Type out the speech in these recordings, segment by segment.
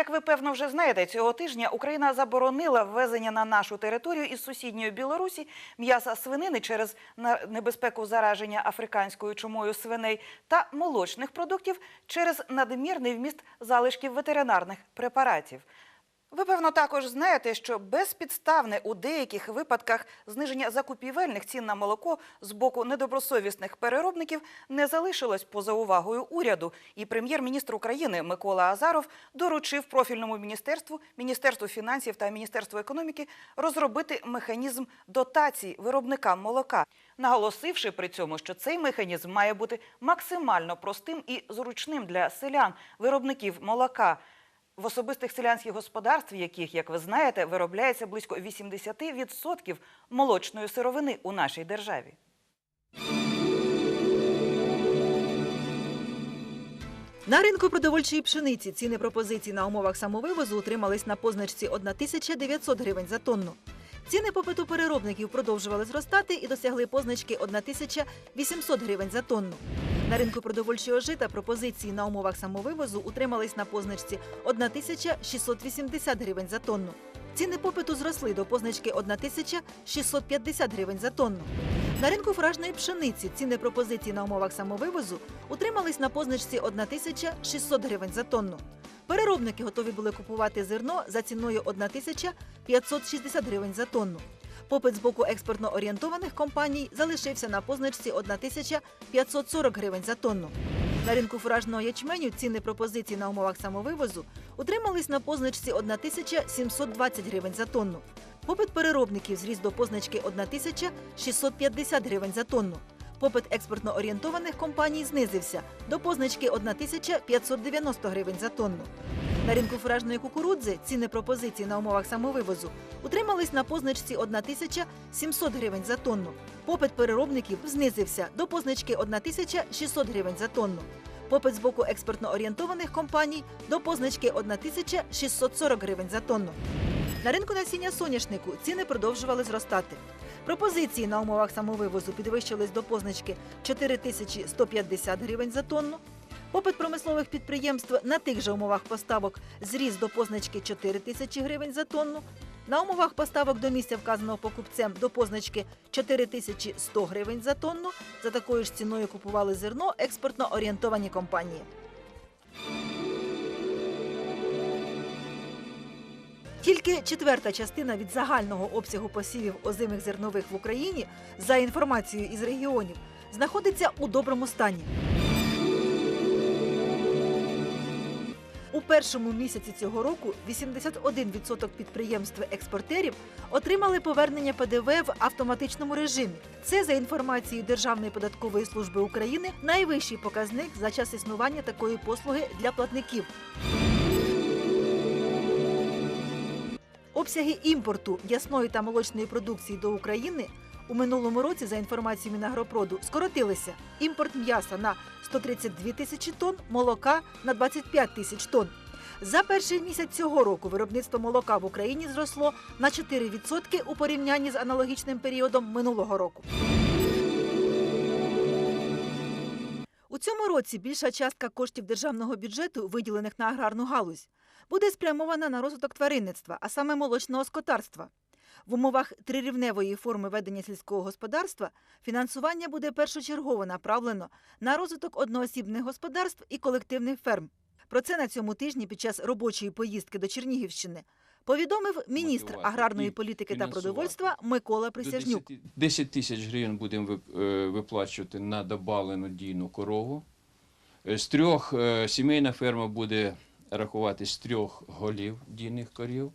Як ви певно вже знаєте, цього тижня Україна заборонила ввезення на нашу територію із сусідньої Білорусі м'яса свинини через небезпеку зараження африканською чумою свиней та молочних продуктів через надмірний вміст залишків ветеринарних препаратів. Ви, певно, також знаєте, що безпідставне у деяких випадках зниження закупівельних цін на молоко з боку недобросовісних переробників не залишилось поза увагою уряду. І прем'єр-міністр України Микола Азаров доручив профільному міністерству, Міністерству фінансів та Міністерству економіки розробити механізм дотацій виробникам молока, наголосивши при цьому, що цей механізм має бути максимально простим і зручним для селян, виробників молока. В особистих селянських господарств, яких, як ви знаєте, виробляється близько 80% молочної сировини у нашій державі. На ринку продовольчої пшениці ціни пропозицій на умовах самовивозу утримались на позначці 1900 гривень за тонну. Ціни попиту переробників продовжували зростати і досягли позначки 1800 гривень за тонну. На ринку продовольчого жита пропозиції на умовах самовивозу утримались на позначці 1680 гривень за тонну. Ціни попиту зросли до позначки 1650 гривень за тонну. На ринку фуражної пшениці ціни пропозицій на умовах самовивозу утримались на позначці 1600 гривень за тонну. Переробники готові були купувати зерно за ціною 1560 гривень за тонну. Попит з боку експортно орієнтованих компаній залишився на позначці 1540 гривень за тонну. На ринку фуражного ячменю ціни пропозицій на умовах самовивозу утримались на позначці 1720 гривень за тонну. Попит переробників зріс до позначки 1650 гривень за тонну. Попит експортно орієнтованих компаній знизився до позначки 1590 гривень за тонну. На ринку фуражної кукурудзи ціни пропозицій на умовах самовивозу утримались на позначці 1700 гривень за тонну. Попит переробників знизився до позначки 1600 гривень за тонну. Попит з боку експортно орієнтованих компаній до позначки 1640 гривень за тонну. На ринку насіння соняшнику ціни продовжували зростати. Пропозиції на умовах самовивозу підвищились до позначки 4150 гривень за тонну. Попит промислових підприємств на тих же умовах поставок зріс до позначки 4 тисячі гривень за тонну. На умовах поставок до місця вказаного покупцем до позначки 4100 гривень за тонну. За такою ж ціною купували зерно експортно орієнтовані компанії. Тільки четверта частина від загального обсягу посівів озимих зернових в Україні, за інформацією із регіонів, знаходиться у доброму стані. У першому місяці цього року 81% підприємств-експортерів отримали повернення ПДВ в автоматичному режимі. Це за інформацією Державної податкової служби України найвищий показник за час існування такої послуги для платників. Обсяги імпорту м'ясної та молочної продукції до України у минулому році, за інформацією Мінагропроду, скоротилися. Імпорт м'яса на 132 тисячі тонн, молока на 25 тисяч тонн. За перший місяць цього року виробництво молока в Україні зросло на 4% у порівнянні з аналогічним періодом минулого року. У цьому році більша частка коштів державного бюджету, виділених на аграрну галузь, буде спрямована на розвиток тваринництва, а саме молочного скотарства. В умовах трирівневої форми ведення сільського господарства фінансування буде першочергово направлено на розвиток одноосібних господарств і колективних ферм. Про це на цьому тижні під час робочої поїздки до Чернігівщини повідомив міністр аграрної політики та продовольства Микола Присяжнюк. 10, 10 тисяч гривень будемо е, виплачувати на добавлену дійну корову. З трьох е, сімейна ферма буде рахувати з трьох голів дійних корів.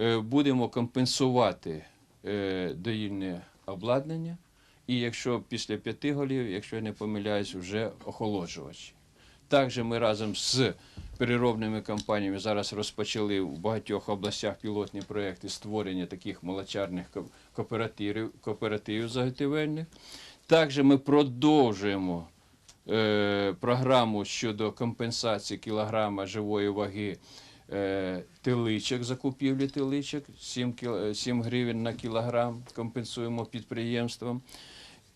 Е, Будемо компенсувати е, доїльне обладнання. І якщо після п'яти голів, якщо я не помиляюсь, вже охолоджувачі. Також ми разом з переробними компаніями зараз розпочали в багатьох областях пілотні проекти створення таких молочарних кооперативів, кооперативів заготівельних. Також ми продовжуємо е, програму щодо компенсації кілограма живої ваги е, теличок, закупівлі теличок, 7, кіл- 7 гривень на кілограм компенсуємо підприємствам.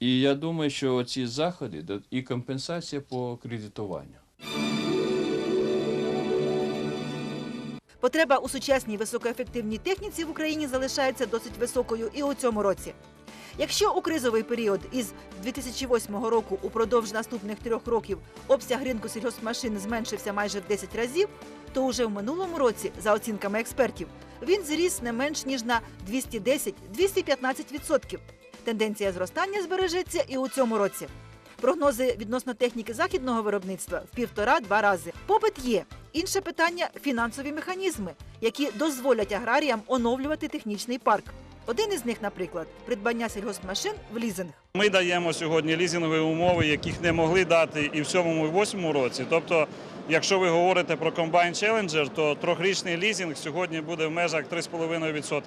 І я думаю, що ці заходи і компенсація по кредитуванню. Потреба у сучасній високоефективній техніці в Україні залишається досить високою і у цьому році. Якщо у кризовий період із 2008 року упродовж наступних трьох років обсяг ринку сільгоспмашин зменшився майже в 10 разів, то уже в минулому році, за оцінками експертів, він зріс не менш ніж на 210-215%. Тенденція зростання збережеться і у цьому році. Прогнози відносно техніки західного виробництва в півтора-два рази. Попит є. Інше питання фінансові механізми, які дозволять аграріям оновлювати технічний парк. Один із них, наприклад, придбання сільгоспмашин в лізинг. Ми даємо сьогодні лізингові умови, яких не могли дати і в сьомому, і восьмому році. Тобто, якщо ви говорите про комбайн Challenger, то трьохрічний лізинг сьогодні буде в межах 3,5%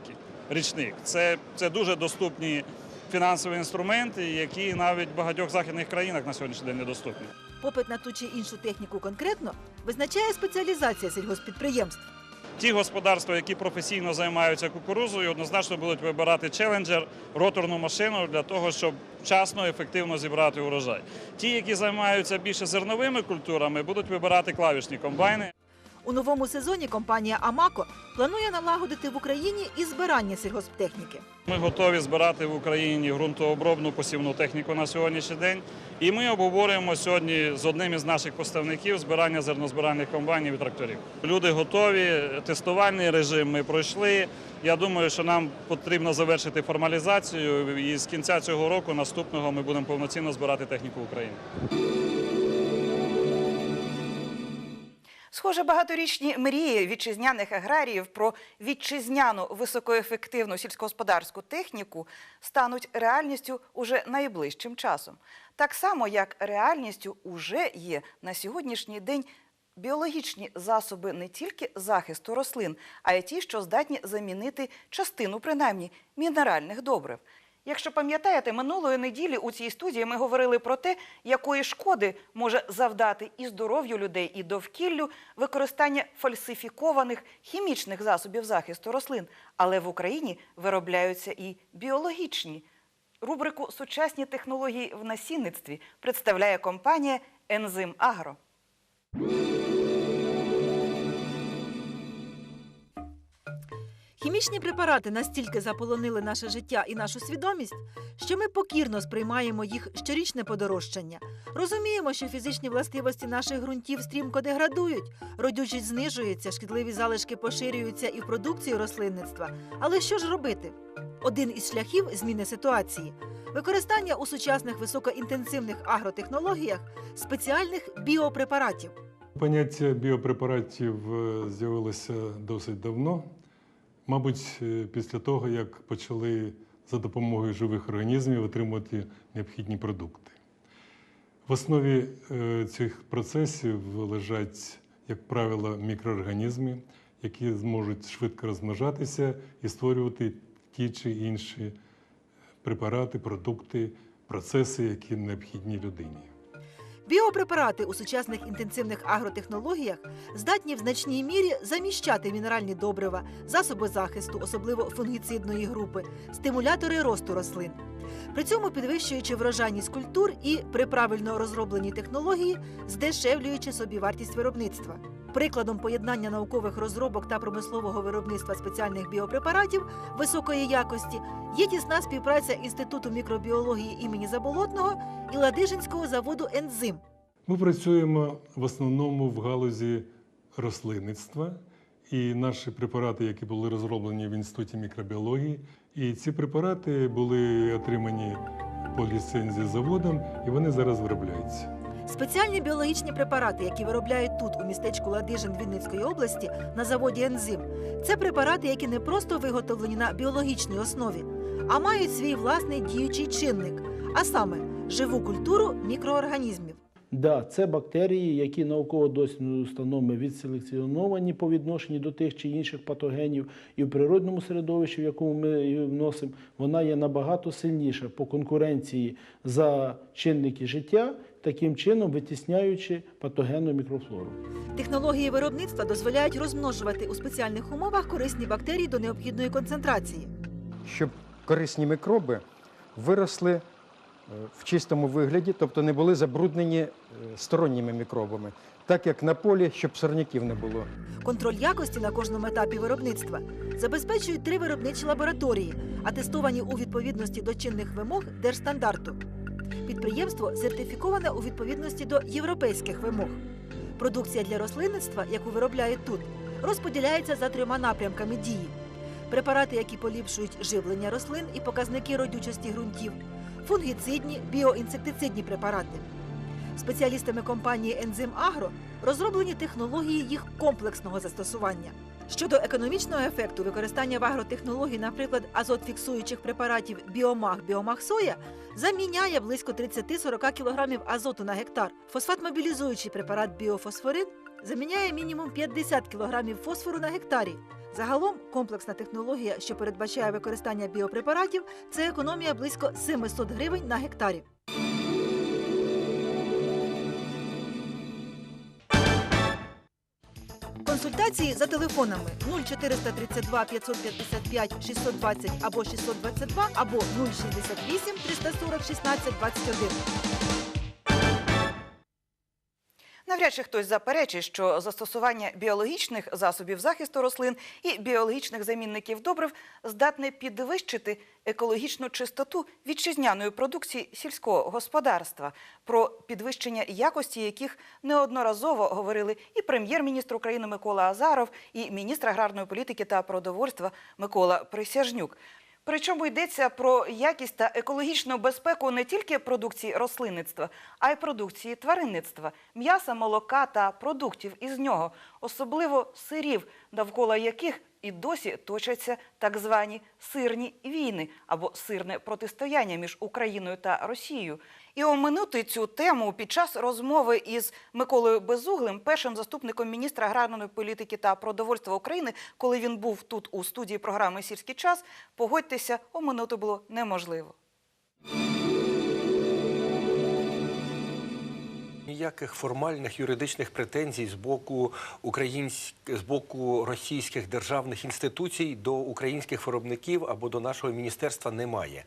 річних. Це, це дуже доступні фінансові інструменти, які навіть в багатьох західних країнах на сьогоднішній день недоступні. Попит на ту чи іншу техніку конкретно визначає спеціалізація сільгоспідприємств. Ті господарства, які професійно займаються кукурузою, однозначно будуть вибирати челенджер, роторну машину для того, щоб вчасно ефективно зібрати урожай. Ті, які займаються більше зерновими культурами, будуть вибирати клавішні комбайни. У новому сезоні компанія Амако планує налагодити в Україні і збирання сільгосптехніки. Ми готові збирати в Україні ґрунтообробну посівну техніку на сьогоднішній день. І ми обговорюємо сьогодні з одним із наших поставників збирання зернозбиральних комбайнів і тракторів. Люди готові, тестувальний режим ми пройшли. Я думаю, що нам потрібно завершити формалізацію, і з кінця цього року, наступного, ми будемо повноцінно збирати техніку в Схоже, багаторічні мрії вітчизняних аграріїв про вітчизняну високоефективну сільськогосподарську техніку стануть реальністю уже найближчим часом. Так само, як реальністю уже є на сьогоднішній день біологічні засоби не тільки захисту рослин, а й ті, що здатні замінити частину, принаймні, мінеральних добрив. Якщо пам'ятаєте, минулої неділі у цій студії ми говорили про те, якої шкоди може завдати і здоров'ю людей, і довкіллю використання фальсифікованих хімічних засобів захисту рослин. Але в Україні виробляються і біологічні. Рубрику Сучасні технології в насінництві представляє компанія Ензим Агро. Хімічні препарати настільки заполонили наше життя і нашу свідомість, що ми покірно сприймаємо їх щорічне подорожчання. Розуміємо, що фізичні властивості наших ґрунтів стрімко деградують, родючість знижується, шкідливі залишки поширюються і в продукцію рослинництва. Але що ж робити? Один із шляхів зміни ситуації використання у сучасних високоінтенсивних агротехнологіях спеціальних біопрепаратів. Поняття біопрепаратів е, з'явилося досить давно, мабуть, е, після того, як почали за допомогою живих організмів отримувати необхідні продукти. В основі е, цих процесів лежать, як правило, мікроорганізми, які зможуть швидко розмножатися і створювати ті чи інші препарати, продукти, процеси, які необхідні людині. Біопрепарати у сучасних інтенсивних агротехнологіях здатні в значній мірі заміщати мінеральні добрива, засоби захисту, особливо фунгіцидної групи, стимулятори росту рослин. При цьому підвищуючи врожайність культур і при правильно розробленій технології, здешевлюючи собівартість виробництва. Прикладом поєднання наукових розробок та промислового виробництва спеціальних біопрепаратів високої якості є тісна співпраця Інституту мікробіології імені Заболотного і Ладижинського заводу Ензим. Ми працюємо в основному в галузі рослинництва, і наші препарати, які були розроблені в інституті мікробіології, і ці препарати були отримані по ліцензії заводом, і вони зараз виробляються. Спеціальні біологічні препарати, які виробляють тут, у містечку Ладижин Вінницької області, на заводі Ензим, це препарати, які не просто виготовлені на біологічній основі, а мають свій власний діючий чинник, а саме живу культуру мікроорганізмів. Да, це бактерії, які науково-дослідними установами відселекціоновані по відношенню до тих чи інших патогенів, і в природному середовищі, в якому ми її вносимо, вона є набагато сильніша по конкуренції за чинники життя, таким чином витісняючи патогенну мікрофлору. Технології виробництва дозволяють розмножувати у спеціальних умовах корисні бактерії до необхідної концентрації. щоб корисні мікроби виросли е, в чистому вигляді, тобто не були забруднені е, сторонніми мікробами, так як на полі, щоб сорняків не було. Контроль якості на кожному етапі виробництва забезпечують три виробничі лабораторії, атестовані у відповідності до чинних вимог держстандарту. Підприємство сертифіковане у відповідності до європейських вимог. Продукція для рослинництва, яку виробляють тут, розподіляється за трьома напрямками дії: препарати, які поліпшують живлення рослин і показники родючості ґрунтів, фунгіцидні, біоінсектицидні препарати. Спеціалістами компанії Ензим Агро розроблені технології їх комплексного застосування. Щодо економічного ефекту використання в агротехнологій, наприклад, азотфіксуючих препаратів біомаг біомаг соя заміняє близько 30-40 кг азоту на гектар. Фосфат-мобілізуючий препарат біофосфорин заміняє мінімум 50 кг фосфору на гектарі. Загалом комплексна технологія, що передбачає використання біопрепаратів, це економія близько 700 гривень на гектарі. Консультації за телефонами 0432 555 620 або 622 або 068 340 16 21. Навряд чи хтось заперечить, що застосування біологічних засобів захисту рослин і біологічних замінників добрив здатне підвищити екологічну чистоту вітчизняної продукції сільського господарства, про підвищення якості яких неодноразово говорили і прем'єр-міністр України Микола Азаров, і міністр аграрної політики та продовольства Микола Присяжнюк. Причому йдеться про якість та екологічну безпеку не тільки продукції рослинництва, а й продукції тваринництва, м'яса, молока та продуктів із нього, особливо сирів, довкола яких і досі точаться так звані сирні війни або сирне протистояння між Україною та Росією. І оминути цю тему під час розмови із Миколою Безуглим, першим заступником міністра аграрної політики та продовольства України, коли він був тут у студії програми Сільський час, погодьтеся, оминути було неможливо. Ніяких формальних юридичних претензій з боку українськ... з боку російських державних інституцій до українських виробників або до нашого міністерства немає.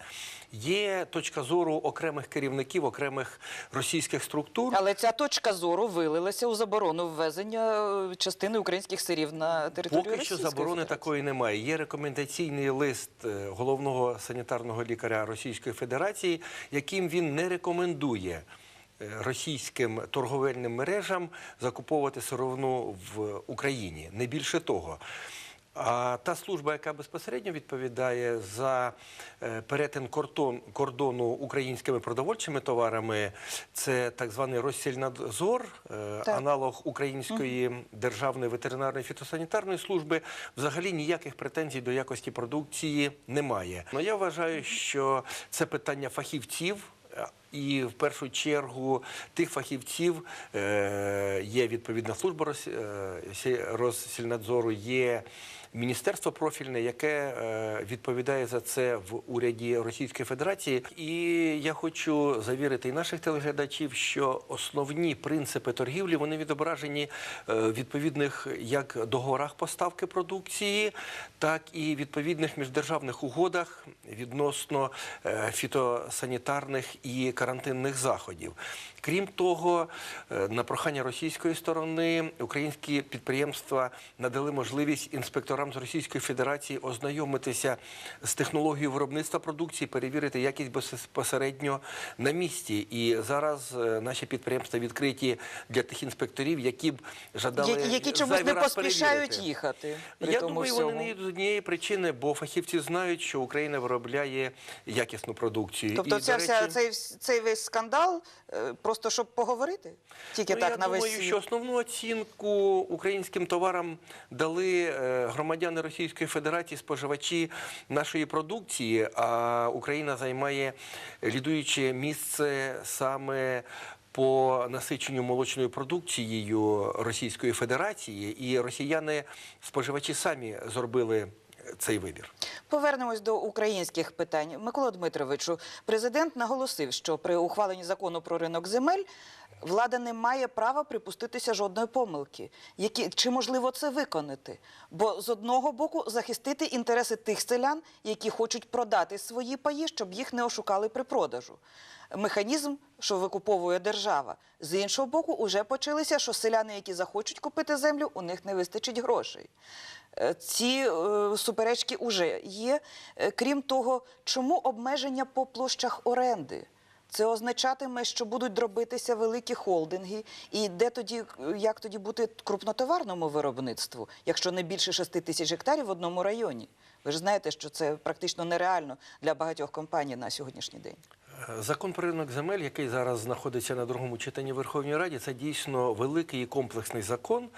Є точка зору окремих керівників, окремих російських структур. Але ця точка зору вилилася у заборону ввезення е, частини українських сирів на територію Поки що заборони Федерації. такої немає. Є рекомендаційний лист е, головного санітарного лікаря Російської Федерації, яким він не рекомендує російським торговельним мережам закуповувати сировину в Україні. Не більше того. А та служба, яка безпосередньо відповідає за е, перетин кордон, кордону українськими продовольчими товарами, це так званий Россільнадзор, е, Так. аналог Української державної ветеринарної фітосанітарної служби, взагалі ніяких претензій до якості продукції немає. Ну я вважаю, що це питання фахівців. І в першу чергу тих фахівців е, є відповідна служба Рос- е, є міністерство профільне, яке е, відповідає за це в уряді Російської Федерації. І я хочу завірити і наших телеглядачів, що основні принципи торгівлі вони відображені е, в відповідних як договорах поставки продукції, так і відповідних міждержавних угодах відносно е, фітосанітарних і карантинних заходів. Крім того, е, на прохання російської сторони українські підприємства надали можливість інспекторам з Російської Федерації ознайомитися з технологією виробництва продукції, перевірити якість безпосередньо на місці. І зараз е, наші підприємства відкриті для тих інспекторів, які б жадали Я- які чомусь не поспішають перевірити. їхати. При Я тому думаю, всьому. вони не йдуть з однієї причини, бо фахівці знають, що Україна виробляє якісну продукцію. Тобто І, ця до вся цей, цей весь скандал е, просто щоб поговорити? Тільки Ну, так я на весь думаю, що основну оцінку українським товарам дали е, громадяни Російської Федерації, споживачі нашої продукції. А Україна займає лідуюче місце саме. По насиченню молочною продукцією Російської Федерації, і росіяни, споживачі самі зробили цей вибір. Повернемось до українських питань. Микола Дмитровичу, президент наголосив, що при ухваленні закону про ринок земель влада не має права припуститися жодної помилки. Які, чи можливо це виконати? Бо з одного боку захистити інтереси тих селян, які хочуть продати свої паї, щоб їх не ошукали при продажу. Механізм, що викуповує держава. З іншого боку, уже почалися, що селяни, які захочуть купити землю, у них не вистачить грошей. Е, Ці е, суперечки вже є. Е, Крім того, чому обмеження по площах оренди? Це означатиме, що будуть дробитися великі холдинги. І де тоді, як тоді бути крупнотоварному виробництву, якщо не більше 6 тисяч гектарів в одному районі? Ви ж знаєте, що це практично нереально для багатьох компаній на сьогоднішній день. Закон про ринок земель, який зараз знаходиться на другому читанні в Верховній Раді, це дійсно великий і комплексний закон,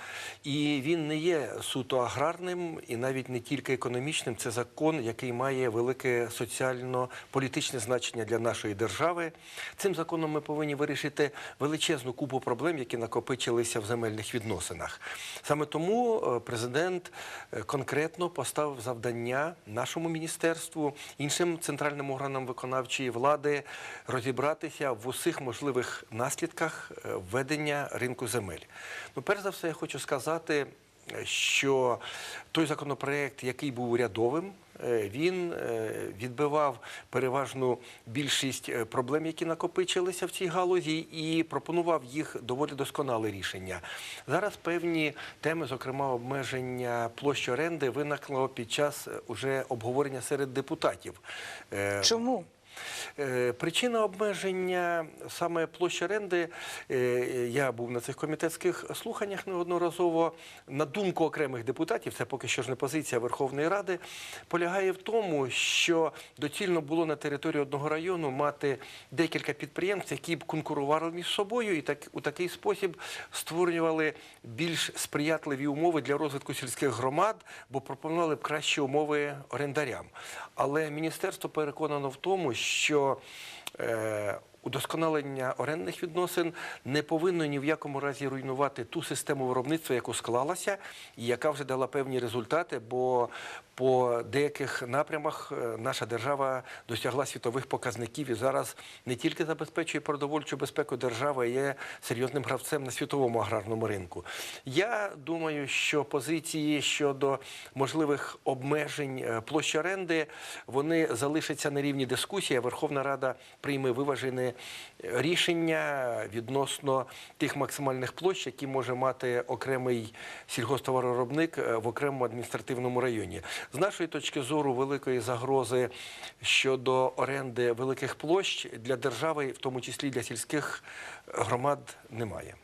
і він не є суто аграрним і навіть не тільки економічним. Це закон, який має велике соціально-політичне значення для нашої держави. Цим законом ми повинні вирішити величезну купу проблем, які накопичилися в земельних відносинах. Саме тому е, президент е, конкретно поставив завдання нашому міністерству, іншим центральним органам виконавчої влади розібратися в усіх можливих наслідках е, введення ринку земель. Ну, перш за все, я хочу сказати, е, що той законопроект, який був урядовим, е, він відбивав переважну більшість проблем, які накопичилися в цій галузі, і пропонував їх доволі досконале рішення. Зараз певні теми, зокрема обмеження площі оренди, виникло під час уже обговорення серед депутатів. Чому? Е, Причина обмеження саме площі оренди, е, я був на цих комітетських слуханнях неодноразово, на думку окремих депутатів, це поки що ж не позиція Верховної Ради, полягає в тому, що доцільно було на території одного району мати декілька підприємств, які б конкурували між собою і так, у такий спосіб створювали більш сприятливі умови для розвитку сільських громад, бо пропонували б кращі умови орендарям. Але міністерство переконано в тому, що е, удосконалення орендних відносин не повинно ні в якому разі руйнувати ту систему виробництва, яку склалася, і яка вже дала певні результати, бо по деяких напрямах е, наша держава досягла світових показників і зараз не тільки забезпечує продовольчу безпеку держави, є серйозним гравцем на світовому аграрному ринку. Я думаю, що позиції щодо можливих обмежень е, площі оренди вони залишаться на рівні дискусії. а Верховна Рада прийме виважене рішення відносно тих максимальних площ, які може мати окремий сільгосптоваровиробник е, в окремому адміністративному районі. З нашої точки зору, великої загрози щодо оренди великих площ для держави, в тому числі для сільських громад, немає.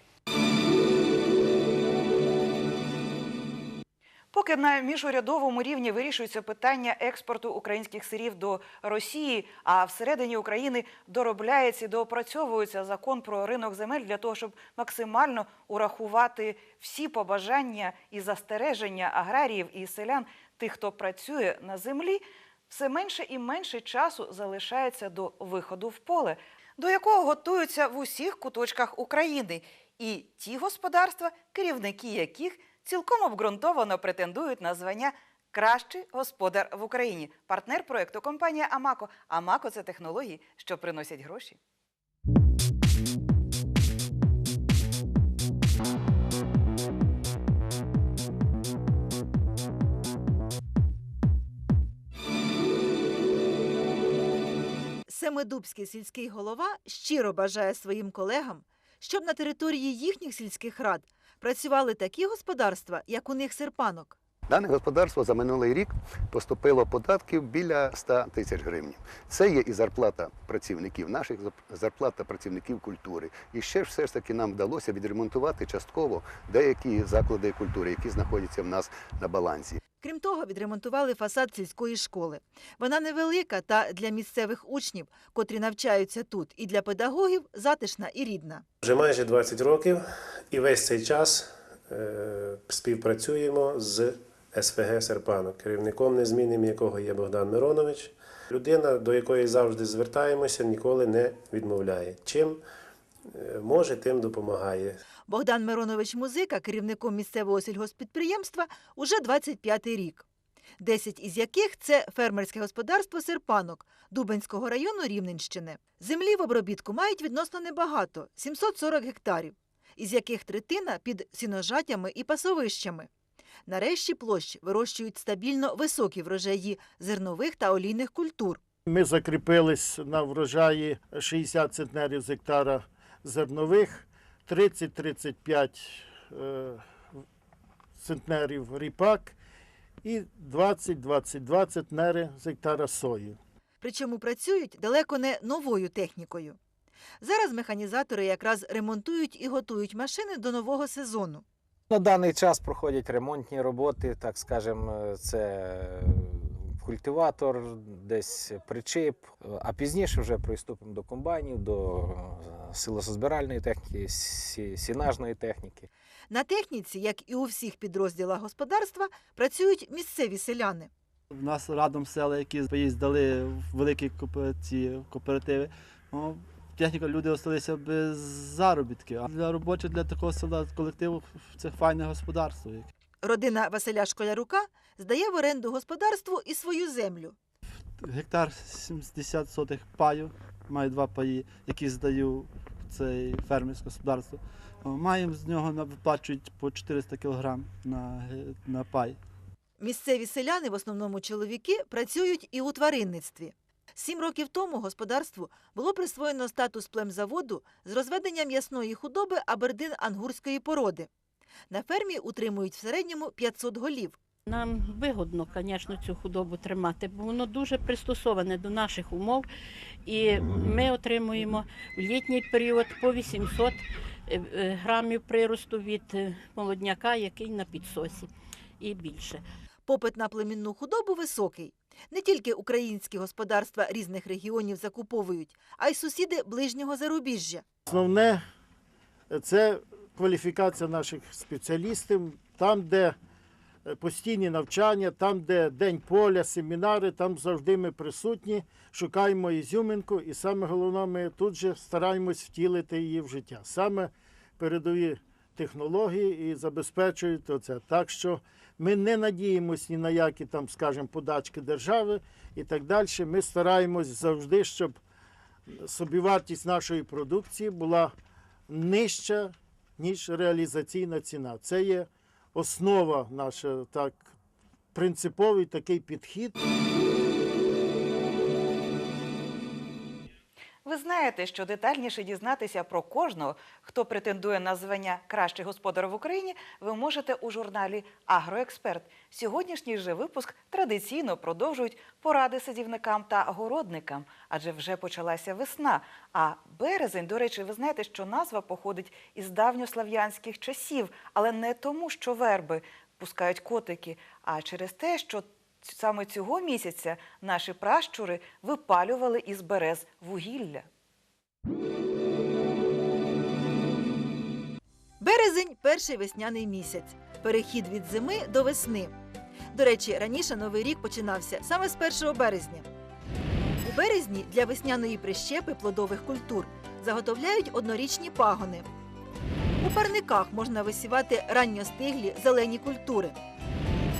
Поки на міжурядовому рівні вирішується питання експорту українських сирів до Росії, а всередині України доробляється і доопрацьовується закон про ринок земель для того, щоб максимально урахувати всі побажання і застереження аграріїв і селян, тих, хто працює на землі, все менше і менше часу залишається до виходу в поле, до якого готуються в усіх куточках України. І ті господарства, керівники яких цілком обґрунтовано претендують на звання Кращий господар в Україні. Партнер проекту компанія Амако. Амако це технології, що приносять гроші. Семидубський сільський голова щиро бажає своїм колегам, щоб на території їхніх сільських рад працювали такі господарства, як у них серпанок. Дане господарство за минулий рік поступило податків біля 100 тисяч гривень. Це є і зарплата працівників наших, зарплата працівників культури. І ще ж все ж таки нам вдалося відремонтувати частково деякі заклади культури, які знаходяться в нас на балансі. Крім того, відремонтували фасад сільської школи. Вона невелика та для місцевих учнів, котрі навчаються тут, і для педагогів затишна і рідна. Вже майже 20 років, і весь цей час е, співпрацюємо з СВГ Серпанок, керівником незмінним якого є Богдан Миронович. Людина, до якої завжди звертаємося, ніколи не відмовляє. Чим може, тим допомагає. Богдан Миронович Музика, керівником місцевого сільгоспідприємства, уже 25-й рік. 10 із яких це фермерське господарство Серпанок Дубенського району Рівненщини. Землі в обробітку мають відносно небагато 740 гектарів, із яких третина під сіножатями і пасовищами. Нарешті площ вирощують стабільно високі врожаї зернових та олійних культур. Ми закріпились на врожаї 60 центнерів з гектара зернових, 30-35 е, центнерів ріпак і 20-22 центнери з гектара сої. Причому працюють далеко не новою технікою. Зараз механізатори якраз ремонтують і готують машини до нового сезону. На даний час проходять ремонтні роботи, так скажемо, це культиватор, десь причіп, а пізніше вже приступимо до комбайнів, до силосозбиральної техніки, сінажної техніки. На техніці, як і у всіх підрозділах господарства, працюють місцеві селяни. У нас радом села, які поїздили в великі кооперативи. Ну, техніка люди залишилися без заробітків. А для робочих для такого села колективу це файне господарство. Родина Василя Школярука здає в оренду господарству і свою землю. Гектар 70 сотих паю, маю два паї, які здаю в це фермерське господарство. Маємо з нього виплачують по 400 кг на, на пай. Місцеві селяни, в основному чоловіки, працюють і у тваринництві. Сім років тому господарству було присвоєно статус племзаводу з розведення м'ясної худоби абердин-ангурської породи. На фермі утримують в середньому 500 голів. Нам вигодно, звісно, цю худобу тримати, бо воно дуже пристосоване до наших умов. І ми отримуємо в літній період по 800 е, е, грамів приросту від е, молодняка, який на підсосі, і більше. Попит на племінну худобу високий. Не тільки українські господарства різних регіонів закуповують, а й сусіди ближнього зарубіжжя. Основне це кваліфікація наших спеціалістів, там, де е, постійні навчання, там, де день поля, семінари, там завжди ми присутні, шукаємо ізюминку, і саме головне, ми тут же стараємось втілити її в життя. Саме передові технології і забезпечують оце. Так що ми не надіємось ні на які там, скажімо, подачки держави і так далі. Ми стараємось завжди, щоб собівартість нашої продукції була нижча, ніж реалізаційна ціна. Це є основа наша, так, принциповий такий підхід. Ви знаєте, що детальніше дізнатися про кожного, хто претендує на звання Кращий господар в Україні, ви можете у журналі Агроексперт. Сьогоднішній же випуск традиційно продовжують поради садівникам та городникам, адже вже почалася весна. А березень, до речі, ви знаєте, що назва походить із давньослав'янських часів, але не тому, що верби пускають котики, а через те, що Саме цього місяця наші пращури випалювали із берез вугілля. Березень перший весняний місяць. Перехід від зими до весни. До речі, раніше новий рік починався саме з 1 березня. У березні для весняної прищепи плодових культур заготовляють однорічні пагони. У парниках можна висівати ранньостиглі зелені культури.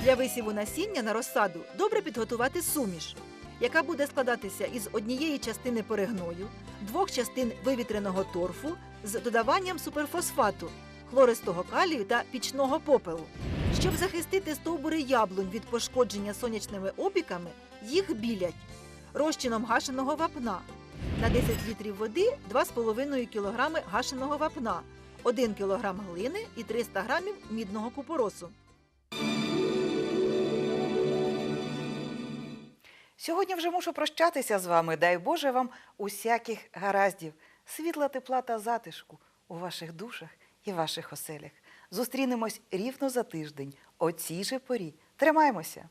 Для висіву насіння на розсаду добре підготувати суміш, яка буде складатися із однієї частини перегною, двох частин вивітреного торфу з додаванням суперфосфату, хлористого калію та пічного попелу. Щоб захистити стовбури яблунь від пошкодження сонячними опіками, їх білять розчином гашеного вапна. На 10 літрів води 2,5 кг гашеного вапна, 1 кг глини і 300 г мідного купоросу. Сьогодні вже мушу прощатися з вами. Дай Боже вам усяких гараздів, світла, тепла та затишку у ваших душах і ваших оселях. Зустрінемось рівно за тиждень, о цій же порі. Тримаймося!